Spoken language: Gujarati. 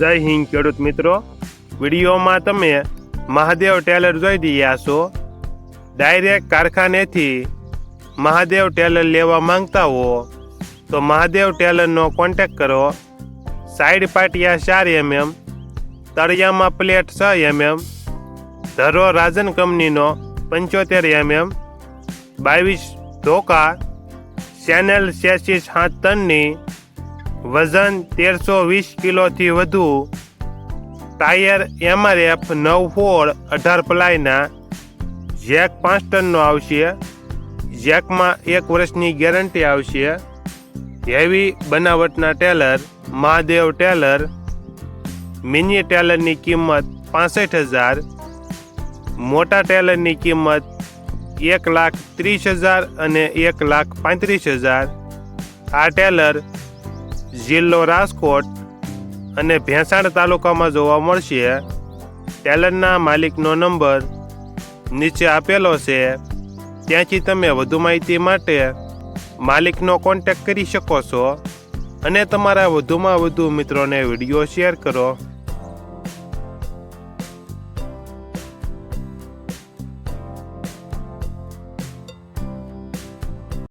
જય હિન્દ, ખેડૂત મિત્રો. વિડીયોમાં તમે મહાદેવ ટેલર જોઈ રહ્યા છો. ડાયરેક્ટ કારખાનેથી મહાદેવ ટેલર લેવા માંગતા હો, તો મહાદેવ ટેલરનો કોન્ટેક કરો. સાઈડ પાટિયા ચાર એમએમ, તળિયામાં પ્લેટ છ એમએમ, ધરો રાજન કંપનીનો પંચોતેર એમએમ, બાવીસ ધોકા ચેનલ સેસીસ હાથ ટનની વજન તેરસો વીસ કિલોથી વધુ. ટાયર એમઆરએફ નવ ફોર અઢાર પ્લાયના. જેક પાંચ ટનનો આવશે. જેકમાં એક વર્ષની ગેરંટી આવશે. હેવી બનાવટના ટેલર, મહાદેવ ટેલર. મિની ટેલરની કિંમત પાસઠ હજાર. મોટા ટેલરની કિંમત એક લાખ ત્રીસ હજાર અને એક લાખ પાંત્રીસ હજાર. આ ટેલર જિલ્લો રાજકોટ અને ભેંસાણ તાલુકામાં જોવા મળશે. ટેલરના માલિકનો નંબર નીચે આપેલો છે. ત્યાંથી તમે વધુ માહિતી માટે માલિકનો કોન્ટેક્ટ કરી શકો છો અને તમારા વધુમાં વધુ મિત્રોને વીડિયો શેર કરો.